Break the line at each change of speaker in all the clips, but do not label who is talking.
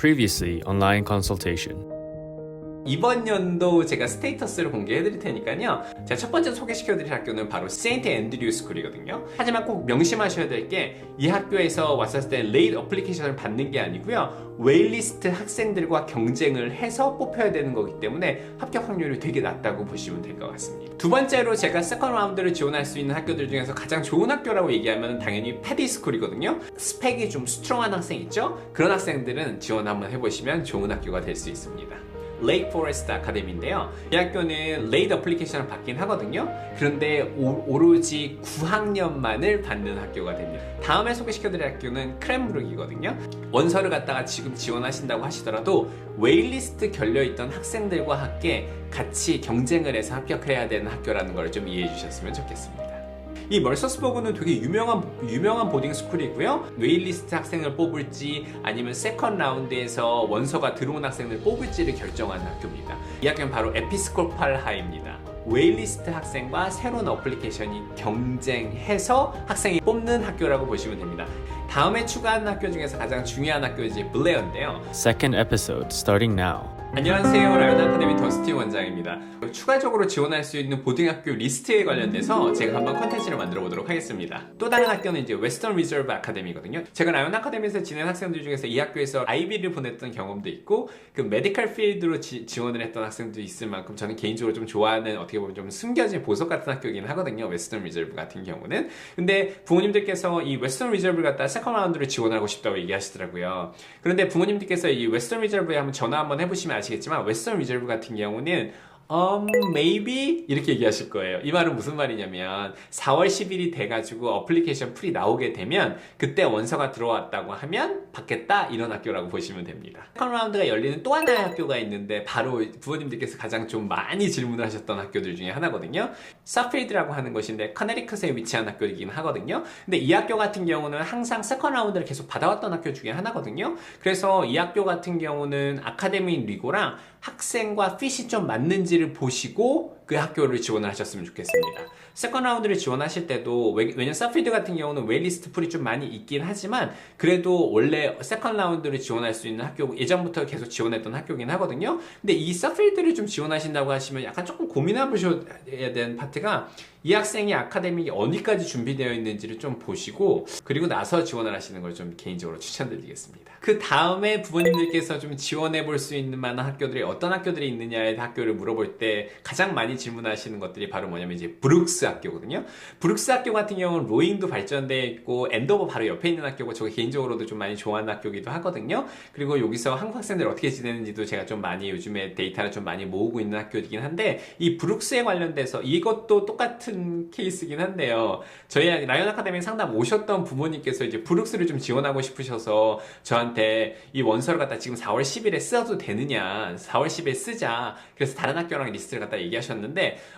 Previously, online consultation.
이번 연도 제가 스테이터스를 공개해 드릴 테니까요. 제가 첫 번째 소개시켜 드릴 학교는 바로 세인트 앤드류 스쿨이거든요. 하지만 꼭 명심하셔야 될 게 이 학교에서 왔을 때 레이드 어플리케이션을 받는 게 아니고요. 웨일리스트 학생들과 경쟁을 해서 뽑혀야 되는 거기 때문에 합격 확률이 되게 낮다고 보시면 될 것 같습니다. 두 번째로 제가 세컨 라운드를 지원할 수 있는 학교들 중에서 가장 좋은 학교라고 얘기하면 당연히 패디 스쿨이거든요. 스펙이 좀 스트롱한 학생 있죠? 그런 학생들은 지원 한번 해보시면 좋은 학교가 될 수 있습니다. 레이크 포레스트 아카데미인데요. 이 학교는 레이드 어플리케이션을 받긴 하거든요. 그런데 오, 로지 9학년만을 받는 학교가 됩니다. 다음에 소개시켜드릴 학교는 크렘브룩이거든요. 원서를 갖다가 지금 지원하신다고 하시더라도 웨일리스트 결려있던 학생들과 함께 같이 경쟁을 해서 합격을 해야 되는 학교라는 걸 좀 이해해 주셨으면 좋겠습니다. 이 멀서스버그는 되게 유명한 유명한 보딩 스쿨이고요. 웨일리스트 학생을 뽑을지 아니면 세컨 라운드에서 원서가 들어온 학생을 뽑을지를 결정하는 학교입니다. 이 학교는 바로 에피스콜팔하입니다. 웨일리스트 학생과 새로운 어플리케이션이 경쟁해서 학생이 뽑는 학교라고 보시면 됩니다. 다음에 추가하는 학교 중에서 가장 중요한 학교이지 블레어인데요.
Second episode starting now.
안녕하세요. 라이언 아카데미 더스티 원장입니다. 추가적으로 지원할 수 있는 보딩학교 리스트에 관련돼서 제가 한번 컨텐츠를 만들어 보도록 하겠습니다. 또 다른 학교는 이제 웨스턴 리저브 아카데미거든요. 제가 라이언 아카데미에서 지낸 학생들 중에서 이 학교에서 아이비를 보냈던 경험도 있고 그 메디컬 필드로 지, 원을 했던 학생도 있을 만큼 저는 개인적으로 좀 좋아하는 어떻게 보면 좀 숨겨진 보석 같은 학교이긴 하거든요. 웨스턴 리저브 같은 경우는. 근데 부모님들께서 이 웨스턴 리저브를 갖다 세컨 라운드를 지원하고 싶다고 얘기하시더라고요. 그런데 부모님들께서 이 웨스턴 리저브에 한번 전화 한번 해보시면 아시겠지만 웨스턴 리저브 같은 경우는 um, maybe 이렇게 얘기하실 거예요. 이 말은 무슨 말이냐면 4월 10일이 돼가지고 어플리케이션 풀이 나오게 되면 그때 원서가 들어왔다고 하면 받겠다 이런 학교라고 보시면 됩니다. 세컨 라운드가 열리는 또 하나의 학교가 있는데 바로 부모님들께서 가장 좀 많이 질문을 하셨던 학교들 중에 하나거든요. 서필드라고 하는 것인데 커네리컷에 위치한 학교이긴 하거든요. 근데 이 학교 같은 경우는 항상 세컨 라운드를 계속 받아왔던 학교 중에 하나거든요. 그래서 이 학교 같은 경우는 아카데미 리고랑 학생과 핏이 좀 맞는지 를 보시고 그 학교를 지원을 하셨으면 좋겠습니다. 세컨 라운드를 지원하실 때도 왜- 왜냐면 서필드 같은 경우는 웨일리스트 풀이 좀 많이 있긴 하지만 그래도 원래 세컨 라운드를 지원할 수 있는 학교 예전부터 계속 지원했던 학교긴 하거든요. 근데 이 서필드를 좀 지원하신다고 하시면 약간 조금 고민해 보셔야 되는 파트가 이 학생이 아카데믹이 어디까지 준비되어 있는지를 좀 보시고 그리고 나서 지원을 하시는 걸 좀 개인적으로 추천드리겠습니다. 그 다음에 부모님들께서 좀 지원해 볼 수 있는 만한 학교들이 어떤 학교들이 있느냐에 학교를 물어볼 때 가장 많이 질문하시는 것들이 바로 뭐냐면 이제 브룩스 학교거든요. 브룩스 학교 같은 경우는 로잉도 발전되어 있고 엔더버 바로 옆에 있는 학교고 저 개인적으로도 좀 많이 좋아하는 학교기도 하거든요. 그리고 여기서 한국 학생들 어떻게 지내는지도 제가 좀 많이 요즘에 데이터를 좀 많이 모으고 있는 학교이긴 한데 이 브룩스에 관련돼서 이것도 똑같은 케이스긴 한데요. 저희 라이언 아카데미 상담 오셨던 부모님께서 이제 브룩스를 좀 지원하고 싶으셔서 저한테 이 원서를 갖다 지금 4월 10일에 써도 되느냐 4월 10일에 쓰자 그래서 다른 학교랑 리스트를 갖다 얘기하셨는데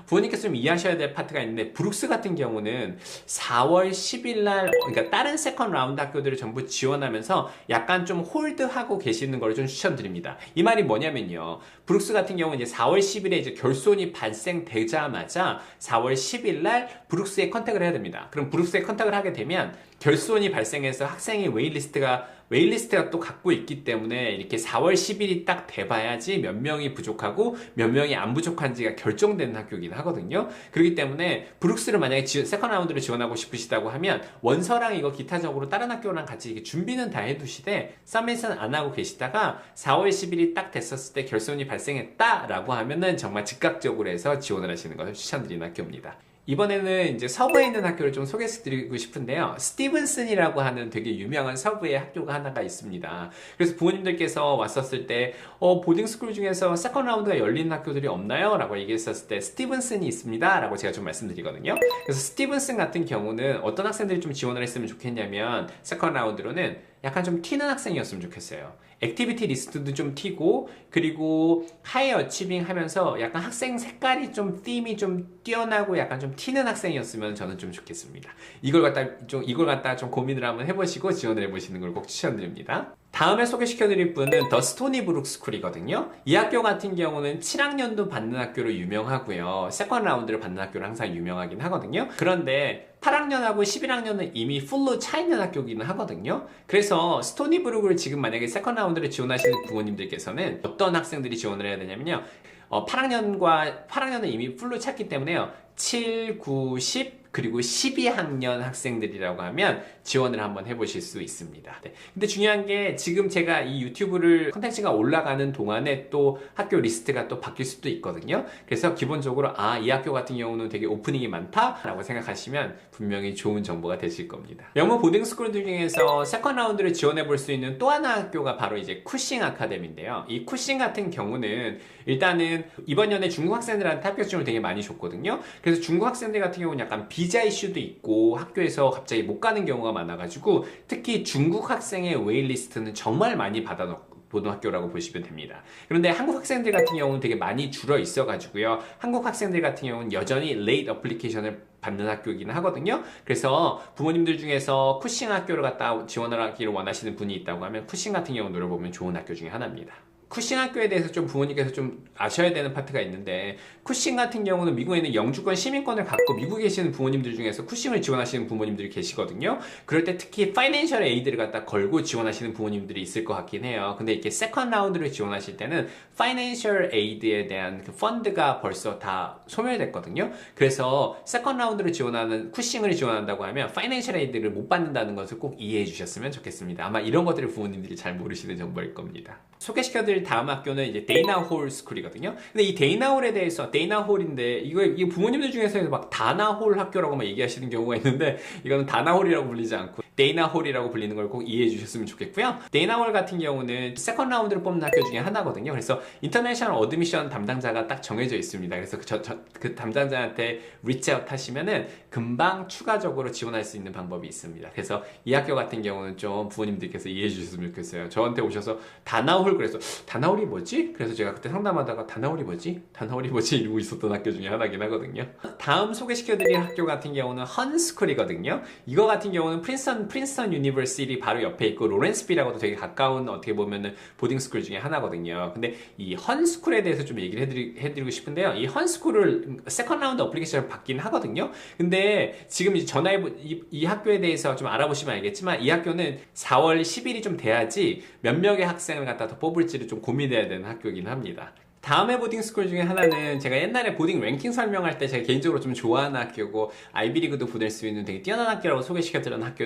부모님께서 좀 이해하셔야 될 파트가 있는데 브룩스 같은 경우는 4월 10일 날 그러니까 다른 세컨 라운드 학교들을 전부 지원하면서 약간 좀 홀드하고 계시는 걸 좀 추천드립니다. 이 말이 뭐냐면요. 브룩스 같은 경우는 이제 4월 10일에 이제 결손이 발생되자마자 4월 10일 날 브룩스에 컨택을 해야 됩니다. 그럼 브룩스에 컨택을 하게 되면 결손이 발생해서 학생의 웨일리스트가 웨일리스트가 또 갖고 있기 때문에 이렇게 4월 10일이 딱 돼봐야지 몇 명이 부족하고 몇 명이 안 부족한지가 결정되는 학교이긴 하거든요. 그렇기 때문에 브룩스를 만약에 지, 세컨 라운드를 지원하고 싶으시다고 하면 원서랑 이거 기타적으로 다른 학교랑 같이 이렇게 준비는 다 해두시되 서밋은 안 하고 계시다가 4월 10일이 딱 됐었을 때 결손이 발생했다라고 하면은 정말 즉각적으로 해서 지원을 하시는 것을 추천드리는 학교입니다. 이번에는 이제 서부에 있는 학교를 좀 소개해드리고 싶은데요. 스티븐슨이라고 하는 되게 유명한 서부의 학교가 하나가 있습니다. 그래서 부모님들께서 왔었을 때, 어, 보딩스쿨 중에서 세컨 라운드가 열린 학교들이 없나요? 라고 얘기했었을 때, 스티븐슨이 있습니다. 라고 제가 좀 말씀드리거든요. 그래서 스티븐슨 같은 경우는 어떤 학생들이 좀 지원을 했으면 좋겠냐면, 세컨 라운드로는 약간 좀 튀는 학생이었으면 좋겠어요. 액티비티 리스트도 좀 튀고 그리고 하이 어치빙 하면서 약간 학생 색깔이 좀 띠임이 좀 뛰어나고 약간 좀 튀는 학생이었으면 저는 좀 좋겠습니다. 이걸 갖다 좀 이걸 갖다 좀 고민을 한번 해보시고 지원을 해보시는 걸 꼭 추천드립니다. 다음에 소개시켜드릴 분은 더 스토니 브룩 스쿨이거든요. 이 학교 같은 경우는 7학년도 받는 학교로 유명하고요. 세컨 라운드를 받는 학교로 항상 유명하긴 하거든요. 그런데 8학년하고 11학년은 이미 풀로 차 있는 학교기는 하거든요. 그래서 스토니 브룩을 지금 만약에 세컨 라운드를 지원하시는 부모님들께서는 어떤 학생들이 지원을 해야 되냐면요. 어, 8학년과 8학년은 이미 풀로 찼기 때문에요. 7, 9, 10 그리고 12학년 학생들이라고 하면 지원을 한번 해보실 수 있습니다. 네. 근데 중요한 게 지금 제가 이 유튜브를 컨텐츠가 올라가는 동안에 또 학교 리스트가 또 바뀔 수도 있거든요. 그래서 기본적으로 아, 이 학교 같은 경우는 되게 오프닝이 많다라고 생각하시면 분명히 좋은 정보가 되실 겁니다. 영어 보딩 스쿨들 중에서 세컨 라운드를 지원해 볼 수 있는 또 하나 학교가 바로 이제 쿠싱 아카데미인데요. 이 쿠싱 같은 경우는 일단은 이번 연에 중국 학생들한테 합격 지원을 되게 많이 줬거든요. 그래서 중국 학생들 같은 경우는 약간 비자 이슈도 있고 학교에서 갑자기 못 가는 경우가 많아가지고 특히 중국 학생의 웨일리스트는 정말 많이 받아놓고 보는 학교라고 보시면 됩니다. 그런데 한국 학생들 같은 경우는 되게 많이 줄어 있어가지고요. 한국 학생들 같은 경우는 여전히 레이트 어플리케이션을 받는 학교이긴 하거든요. 그래서 부모님들 중에서 쿠싱 학교를 갖다 지원을 하기를 원하시는 분이 있다고 하면 쿠싱 같은 경우 노려보면 좋은 학교 중에 하나입니다. 쿠싱 학교에 대해서 좀 부모님께서 좀 아셔야 되는 파트가 있는데 쿠싱 같은 경우는 미국에 있는 영주권 시민권을 갖고 미국에 계시는 부모님들 중에서 쿠싱을 지원하시는 부모님들이 계시거든요. 그럴 때 특히 파이낸셜 에이드를 갖다 걸고 지원하시는 부모님들이 있을 것 같긴 해요. 근데 이렇게 세컨 라운드를 지원하실 때는 파이낸셜 에이드에 대한 그 펀드가 벌써 다 소멸됐거든요. 그래서 세컨 라운드를 지원하는 쿠싱을 지원한다고 하면 파이낸셜 에이드를 못 받는다는 것을 꼭 이해해 주셨으면 좋겠습니다. 아마 이런 것들을 부모님들이 잘 모르시는 정보일 겁니다. 소개시켜드릴 다음 학교는 이제 데이나 홀 스쿨이거든요. 근데 이 데이나 홀에 대해서 데이나홀인데 이거 이 부모님들 중에서 막 다나홀 학교라고 막 얘기하시는 경우가 있는데 이거는 다나홀이라고 불리지 않고 데이나홀이라고 불리는 걸 꼭 이해해 주셨으면 좋겠고요. 데이나홀 같은 경우는 세컨 라운드를 뽑는 학교 중에 하나거든요. 그래서 인터내셔널 어드미션 담당자가 딱 정해져 있습니다. 그래서 그, 저, 저, 그 담당자한테 리치아웃 하시면은 금방 추가적으로 지원할 수 있는 방법이 있습니다. 그래서 이 학교 같은 경우는 좀 부모님들께서 이해해 주셨으면 좋겠어요. 저한테 오셔서 다나홀 그래서 다나홀이 뭐지? 그래서 제가 그때 상담하다가 다나홀이 뭐지? 다나홀이 뭐지? 이러고 있었던 학교 중에 하나긴 하거든요. 다음 소개시켜드릴 학교 같은 경우는 헌스쿨이거든요. 이거 같은 경우는 프린스턴 프린스턴 유니버시티 바로 옆에 있고 로렌스비라고도 되게 가까운 어떻게 보면은 보딩 스쿨 중에 하나거든요. 근데 이 헌스쿨에 대해서 좀 얘기를 해드리, 해드리고 싶은데요. 이 헌스쿨을 세컨 라운드 어플리케이션을 받긴 하거든요. 근데 지금 이제 전화해 이, 이 학교에 대해서 좀 알아보시면 알겠지만 이 학교는 4월 10일이 좀 돼야지 몇 명의 학생을 갖다 더 뽑을지를 좀 고민해야 되는 학교이긴 합니다. 다음에 보딩 스쿨 중에 하나는 제가 옛날에 보딩 랭킹 설명할 때 제가 개인적으로 좀 좋아하는 학교고 아이비리그도 보낼 수 있는 되게 뛰어난 학교라고 소개시켜드린 학교,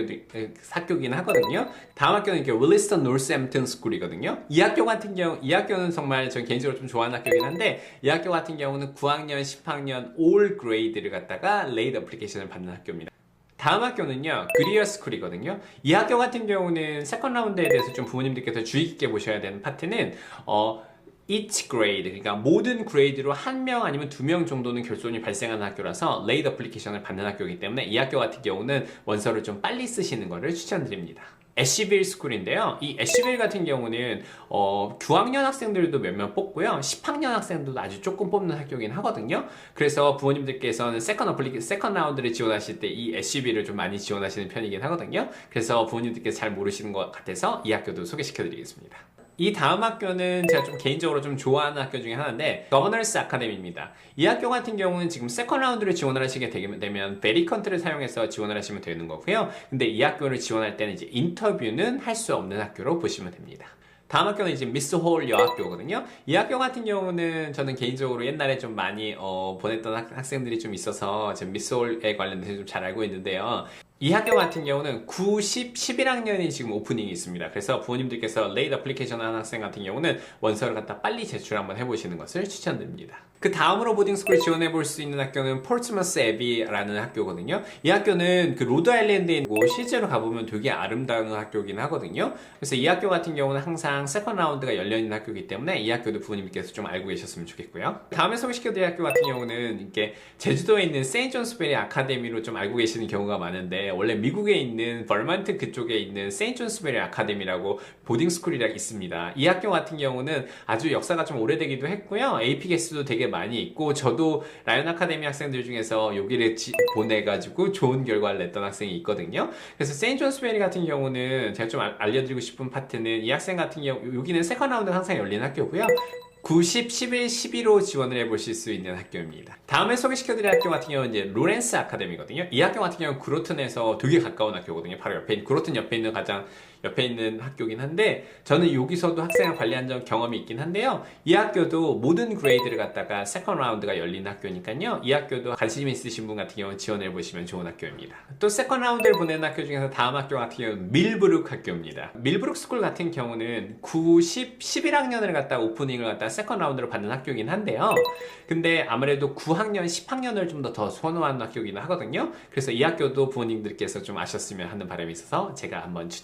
학교긴 하거든요. 다음 학교는 이렇게 윌리스턴 노스햄튼 스쿨이거든요. 이 학교 같은 경우, 이 학교는 정말 저 개인적으로 좀 좋아하는 학교긴 한데 이 학교 같은 경우는 9학년, 10학년 올 그레이드를 갖다가 레이드 어플리케이션을 받는 학교입니다. 다음 학교는요 그리어 스쿨이거든요 이 학교 같은 경우는 세컨 라운드에 대해서 좀 부모님들께서 주의 깊게 보셔야 되는 파트는 어 each grade 그러니까 모든 그레이드로 한 명 아니면 두 명 정도는 결손이 발생하는 학교라서 레이드 어플리케이션을 받는 학교이기 때문에 이 학교 같은 경우는 원서를 좀 빨리 쓰시는 것을 추천드립니다. 애쉬빌 스쿨인데요. 이 애쉬빌 같은 경우는 어, 9학년 학생들도 몇몇 뽑고요. 10학년 학생들도 아주 조금 뽑는 학교긴 하거든요. 그래서 부모님들께서는 세컨 어플리케 세컨 라운드를 지원하실 때 이 애쉬빌을 좀 많이 지원하시는 편이긴 하거든요. 그래서 부모님들께서 잘 모르시는 것 같아서 이 학교도 소개시켜 드리겠습니다. 이 다음 학교는 제가 좀 개인적으로 좀 좋아하는 학교 중에 하나인데 거버너스 아카데미입니다. 이 학교 같은 경우는 지금 세컨 라운드를 지원을 하시게 되면 베리컨트를 사용해서 지원을 하시면 되는 거고요. 근데 이 학교를 지원할 때는 이제 인터뷰는 할 수 없는 학교로 보시면 됩니다. 다음 학교는 이제 미스 홀 여학교거든요. 이 학교 같은 경우는 저는 개인적으로 옛날에 좀 많이 어, 보냈던 학, 학생들이 좀 있어서 지금 미스 홀에 관련돼서 좀 잘 알고 있는데요. 이 학교 같은 경우는 9, 10, 11학년이 지금 오프닝이 있습니다. 그래서 부모님들께서 레이드 어플리케이션 하는 학생 같은 경우는 원서를 갖다 빨리 제출 한번 해보시는 것을 추천드립니다. 그 다음으로 보딩스쿨 지원해 볼 수 있는 학교는 폴츠머스 에비라는 학교거든요. 이 학교는 그 로드 아일랜드에 있고 실제로 가보면 되게 아름다운 학교긴 하거든요. 그래서 이 학교 같은 경우는 항상 세컨 라운드가 열려 있는 학교이기 때문에 이 학교도 부모님께서 좀 알고 계셨으면 좋겠고요. 다음에 소개시켜드릴 학교 같은 경우는 이렇게 제주도에 있는 세인트 존스베리 아카데미로 좀 알고 계시는 경우가 많은데 원래 미국에 있는 버먼트 그쪽에 있는 세인트 존스베리 아카데미라고 보딩 스쿨이라 있습니다. 이 학교 같은 경우는 아주 역사가 좀 오래되기도 했고요. AP 개수도 되게 많이 있고 저도 라이언 아카데미 학생들 중에서 여기를 지- 보내가지고 좋은 결과를 냈던 학생이 있거든요. 그래서 세인트 존스베리 같은 경우는 제가 좀 알- 알려드리고 싶은 파트는 이 학생 같은 경우 여기는 세컨 라운드 항상 열리는 학교고요. 90, 11, 12로 지원을 해보실 수 있는 학교입니다. 다음에 소개시켜드릴 학교 같은 경우는 이제 로렌스 아카데미거든요. 이 학교 같은 경우는 그로튼에서 되게 가까운 학교거든요. 바로 옆에, 있- 그로튼 옆에 있는 가장 옆에 있는 학교긴 한데, 저는 여기서도 학생을 관리한 적 경험이 있긴 한데요. 이 학교도 모든 그레이드를 갖다가 세컨 라운드가 열린 학교니까요. 이 학교도 관심 있으신 분 같은 경우는 지원해 보시면 좋은 학교입니다. 또 세컨 라운드를 보내는 학교 중에서 다음 학교 같은 경우는 밀브룩 학교입니다. 밀브룩 스쿨 같은 경우는 9, 10, 11학년을 갖다 오프닝을 갖다 세컨 라운드로 받는 학교긴 한데요. 근데 아무래도 9학년, 10학년을 좀 더더 선호하는 학교긴 하거든요. 그래서 이 학교도 부모님들께서 좀 아셨으면 하는 바람이 있어서 제가 한번 추,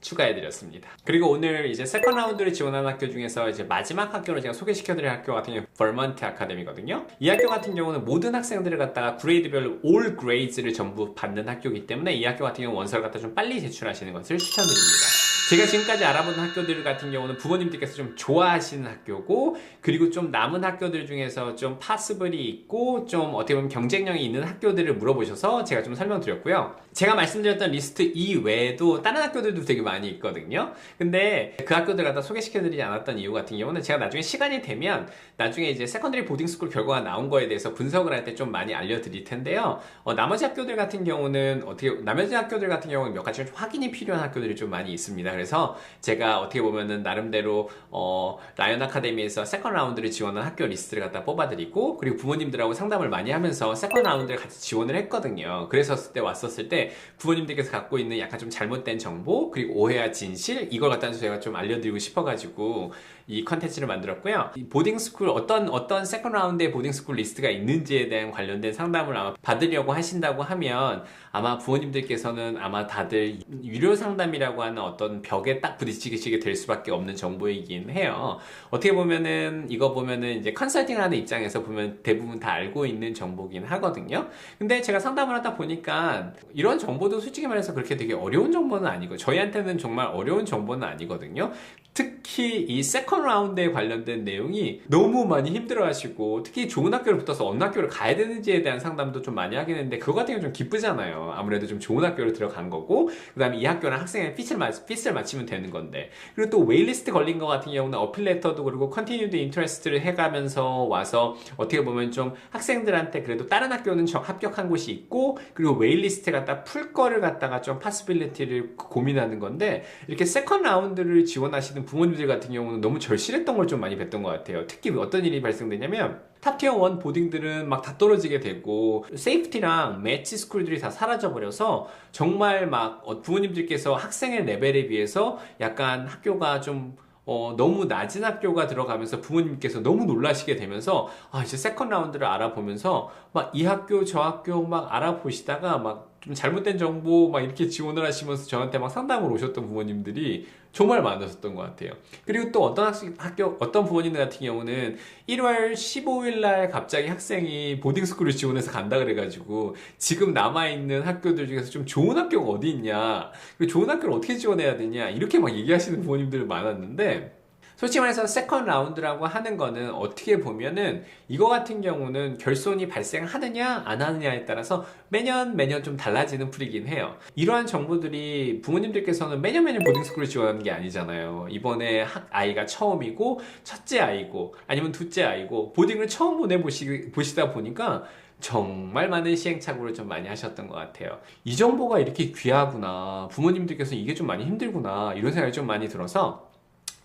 추가해드렸습니다. 그리고 오늘 이제 세컨 라운드를 지원하는 학교 중에서 이제 마지막 학교를 제가 소개시켜드릴 학교 같은 경우는 벌먼트 아카데미거든요. 이 학교 같은 경우는 모든 학생들을 갖다가 그레이드별로 올 그레이드를 전부 받는 학교이기 때문에 이 학교 같은 경우 원서를 갖다 좀 빨리 제출하시는 것을 추천드립니다. 제가 지금까지 알아본 학교들 같은 경우는 부모님들께서 좀 좋아하시는 학교고 그리고 좀 남은 학교들 중에서 좀 파스블이 있고 좀 어떻게 보면 경쟁력이 있는 학교들을 물어보셔서 제가 좀 설명드렸고요. 제가 말씀드렸던 리스트 이외에도 다른 학교들도 되게 많이 있거든요. 근데 그 학교들 갖다 소개시켜드리지 않았던 이유 같은 경우는 제가 나중에 시간이 되면 나중에 이제 세컨드리 보딩스쿨 결과가 나온 거에 대해서 분석을 할 때 좀 많이 알려드릴 텐데요. 어, 나머지 학교들 같은 경우는 어떻게 나머지 학교들 같은 경우는 몇 가지 좀 확인이 필요한 학교들이 좀 많이 있습니다. 그래서 제가 어떻게 보면은 나름대로 어, 라이언 아카데미에서 세컨 라운드를 지원한 학교 리스트를 갖다 뽑아드리고 그리고 부모님들하고 상담을 많이 하면서 세컨 라운드를 같이 지원을 했거든요. 그래서 그때 왔었을 때 부모님들께서 갖고 있는 약간 좀 잘못된 정보 그리고 오해와 진실 이걸 갖다 제가 좀 알려드리고 싶어가지고 이 컨텐츠를 만들었고요. 이 보딩 스쿨 어떤 어떤 세컨 라운드의 보딩 스쿨 리스트가 있는지에 대한 관련된 상담을 아마 받으려고 하신다고 하면 아마 부모님들께서는 아마 다들 유료 상담이라고 하는 어떤 벽에 딱 부딪히게 될 수밖에 없는 정보이긴 해요. 어떻게 보면은 이거 보면은 이제 컨설팅하는 입장에서 보면 대부분 다 알고 있는 정보긴 하거든요. 근데 제가 상담을 하다 보니까 이런 정보도 솔직히 말해서 그렇게 되게 어려운 정보는 아니고 저희한테는 정말 어려운 정보는 아니거든요. 특히 이 세컨 라운드에 관련된 내용이 너무 많이 힘들어 하시고 특히 좋은 학교를 붙어서 어느 학교를 가야 되는지에 대한 상담도 좀 많이 하긴 했는데 그거 같은 경우 좀 기쁘잖아요. 아무래도 좀 좋은 학교를 들어간 거고 그 다음에 이 학교랑 학생의 핏을, 맞, 핏을 맞추면 되는 건데 그리고 또 웨이리스트 걸린 거 같은 경우는 어필 레터도 그리고 컨티뉴드 인터레스트를 해가면서 와서 어떻게 보면 좀 학생들한테 그래도 다른 학교는 정 합격한 곳이 있고 그리고 웨이리스트 갖다 풀 거를 갖다가 좀 파스빌리티를 고민하는 건데 이렇게 세컨 라운드를 지원하시는 부모님들 같은 경우는 너무 절실했던 걸 좀 많이 뵀던 것 같아요. 특히 어떤 일이 발생되냐면 탑티어 1 보딩들은 막 다 떨어지게 되고 세이프티랑 매치 스쿨들이 다 사라져 버려서 정말 막 어, 부모님들께서 학생의 레벨에 비해서 약간 학교가 좀 어, 너무 낮은 학교가 들어가면서 부모님께서 너무 놀라시게 되면서 아 이제 세컨 라운드를 알아보면서 막 이 학교 저 학교 막 알아보시다가 막 좀 잘못된 정보 막 이렇게 지원을 하시면서 저한테 막 상담을 오셨던 부모님들이 정말 많으셨던 것 같아요. 그리고 또 어떤 학교, 어떤 부모님들 같은 경우는 1월 15일 날 갑자기 학생이 보딩스쿨을 지원해서 간다 그래가지고 지금 남아있는 학교들 중에서 좀 좋은 학교가 어디 있냐, 그리고 좋은 학교를 어떻게 지원해야 되냐, 이렇게 막 얘기하시는 부모님들 많았는데, 솔직히 말해서 세컨 라운드라고 하는 거는 어떻게 보면은 이거 같은 경우는 결손이 발생하느냐 안 하느냐에 따라서 매년 매년 좀 달라지는 풀이긴 해요. 이러한 정보들이 부모님들께서는 매년 매년 보딩스쿨을 지원하는 게 아니잖아요. 이번에 학 아이가 처음이고 첫째 아이고 아니면 둘째 아이고 보딩을 처음 보내보시 보시다 보니까 정말 많은 시행착오를 좀 많이 하셨던 것 같아요. 이 정보가 이렇게 귀하구나. 부모님들께서 이게 좀 많이 힘들구나. 이런 생각이 좀 많이 들어서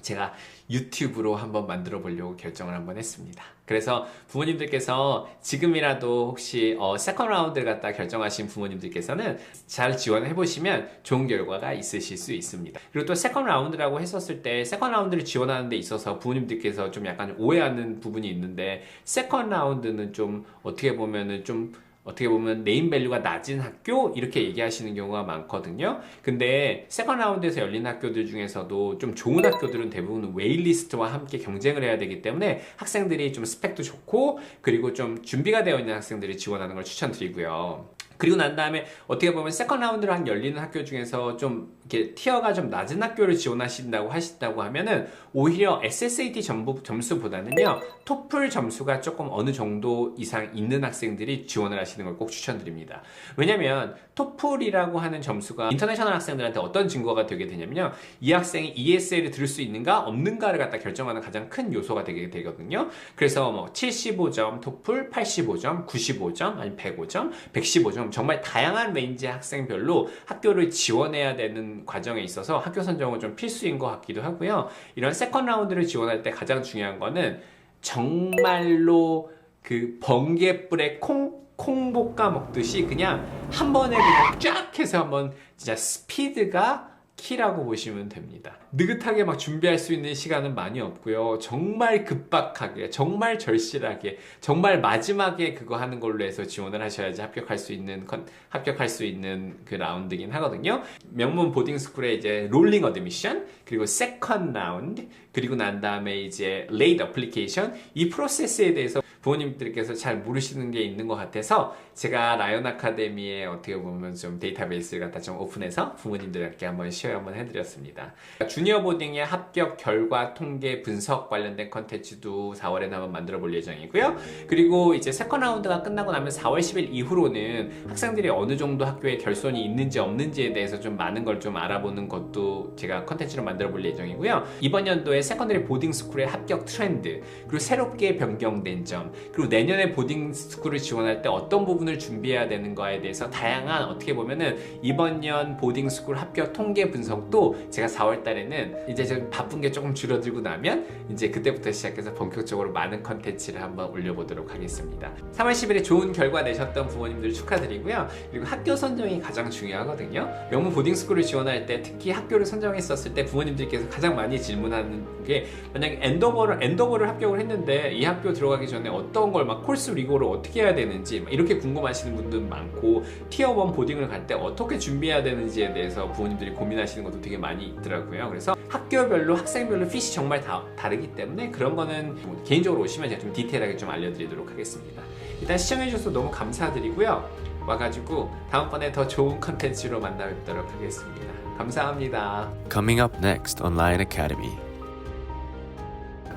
제가 유튜브로 한번 만들어 보려고 결정을 한번 했습니다. 그래서 부모님들께서 지금이라도 혹시 어, 세컨 라운드를 갖다 결정하신 부모님들께서는 잘 지원해 보시면 좋은 결과가 있으실 수 있습니다. 그리고 또 세컨 라운드라고 했었을 때 세컨 라운드를 지원하는 데 있어서 부모님들께서 좀 약간 오해하는 부분이 있는데 세컨 라운드는 좀 어떻게 보면은 좀 어떻게 보면 네임 밸류가 낮은 학교 이렇게 얘기하시는 경우가 많거든요. 근데 세컨 라운드에서 열린 학교들 중에서도 좀 좋은 학교들은 대부분 웨일리스트와 함께 경쟁을 해야 되기 때문에 학생들이 좀 스펙도 좋고 그리고 좀 준비가 되어 있는 학생들이 지원하는 걸 추천드리고요. 그리고 난 다음에 어떻게 보면 세컨 라운드로 한 열리는 학교 중에서 좀 이렇게 티어가 좀 낮은 학교를 지원하신다고 하신다고 하면은 오히려 SSAT 점부, 점수보다는요 토플 점수가 조금 어느 정도 이상 있는 학생들이 지원을 하시는 걸 꼭 추천드립니다. 왜냐면 토플이라고 하는 점수가 인터내셔널 학생들한테 어떤 증거가 되게 되냐면요 이 학생이 ESL을 들을 수 있는가 없는가를 갖다 결정하는 가장 큰 요소가 되게 되거든요. 그래서 뭐 75점 토플, 85점, 95점, 아니 105점, 115점 정말 다양한 레인지의 학생별로 학교를 지원해야 되는 과정에 있어서 학교 선정은 좀 필수인 것 같기도 하고요. 이런 세컨 라운드를 지원할 때 가장 중요한 거는 정말로 그 번개불에 콩, 콩 볶아 먹듯이 그냥 한 번에 그냥 쫙 해서 한번 진짜 스피드가 키라고 보시면 됩니다. 느긋하게 막 준비할 수 있는 시간은 많이 없고요. 정말 급박하게, 정말 절실하게, 정말 마지막에 그거 하는 걸로 해서 지원을 하셔야지 합격할 수 있는 컨, 합격할 수 있는 그 라운드긴 하거든요. 명문 보딩 스쿨의 이제 롤링 어드미션, 그리고 세컨 라운드, 그리고 난 다음에 이제 레이드 어플리케이션 이 프로세스에 대해서 부모님들께서 잘 모르시는 게 있는 것 같아서 제가 라이언 아카데미에 어떻게 보면 좀 데이터베이스를 갖다 좀 오픈해서 부모님들께 한번 시어 한번 해드렸습니다. 주니어 보딩의 합격 결과 통계 분석 관련된 컨텐츠도 4월에 한번 만들어 볼 예정이고요. 그리고 이제 세컨 라운드가 끝나고 나면 4월 10일 이후로는 학생들이 어느 정도 학교에 결손이 있는지 없는지에 대해서 좀 많은 걸 좀 알아보는 것도 제가 컨텐츠로 만들어 볼 예정이고요. 이번 연도에 세컨더리 보딩 스쿨의 합격 트렌드, 그리고 새롭게 변경된 점, 그리고 내년에 보딩 스쿨을 지원할 때 어떤 부분을 준비해야 되는가에 대해서 다양한 어떻게 보면은 이번 년 보딩 스쿨 합격 통계 분석도 제가 4월 달에는 이제 좀 바쁜 게 조금 줄어들고 나면 이제 그때부터 시작해서 본격적으로 많은 컨텐츠를 한번 올려보도록 하겠습니다. 3월 10일에 좋은 결과 내셨던 부모님들 축하드리고요. 그리고 학교 선정이 가장 중요하거든요. 명문 보딩 스쿨을 지원할 때 특히 학교를 선정했었을 때 부모님들께서 가장 많이 질문하는 게 만약에 엔더버를 엔더버를 합격을 했는데 이 학교 들어가기 전에 어떤 걸 막 콜스 리고를 어떻게 해야 되는지 막 이렇게 궁금하시는 분들 많고 티어 1 보딩을 갈 때 어떻게 준비해야 되는지에 대해서 부모님들이 고민하시는 것도 되게 많이 있더라고요. 그래서 학교별로 학생별로 핏이 정말 다, 다르기 때문에 그런 거는 뭐 개인적으로 오시면 제가 좀 디테일하게 좀 알려드리도록 하겠습니다. 일단 시청해주셔서 너무 감사드리고요. 와가지고 다음번에 더 좋은 컨텐츠로 만나 뵙도록 하겠습니다. 감사합니다.
Coming up next on Lion Academy.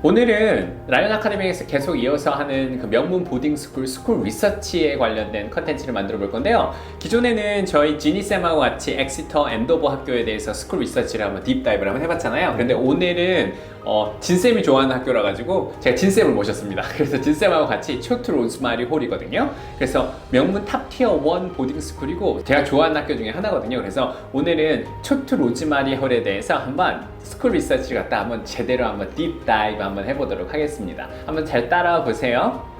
오늘은 라이언 아카데미에서 계속 이어서 하는 그 명문 보딩 스쿨 스쿨 리서치에 관련된 컨텐츠를 만들어 볼 건데요. 기존에는 저희 지니쌤하고 같이 엑시터 엔도버 학교에 대해서 스쿨 리서치를 한번 딥다이브를 한번 해봤잖아요. 그런데 오늘은 어, 진쌤이 좋아하는 학교라 가지고 제가 진쌤을 모셨습니다. 그래서 진쌤하고 같이 초트 로즈마리 홀이거든요. 그래서 명문 탑 티어 1 보딩 스쿨이고 제가 좋아하는 학교 중에 하나거든요. 그래서 오늘은 초트 로즈마리 홀에 대해서 한번 스쿨 리서치 갖다 한번 제대로 한번 딥 다이브 한번 해보도록 하겠습니다. 한번 잘 따라와 보세요.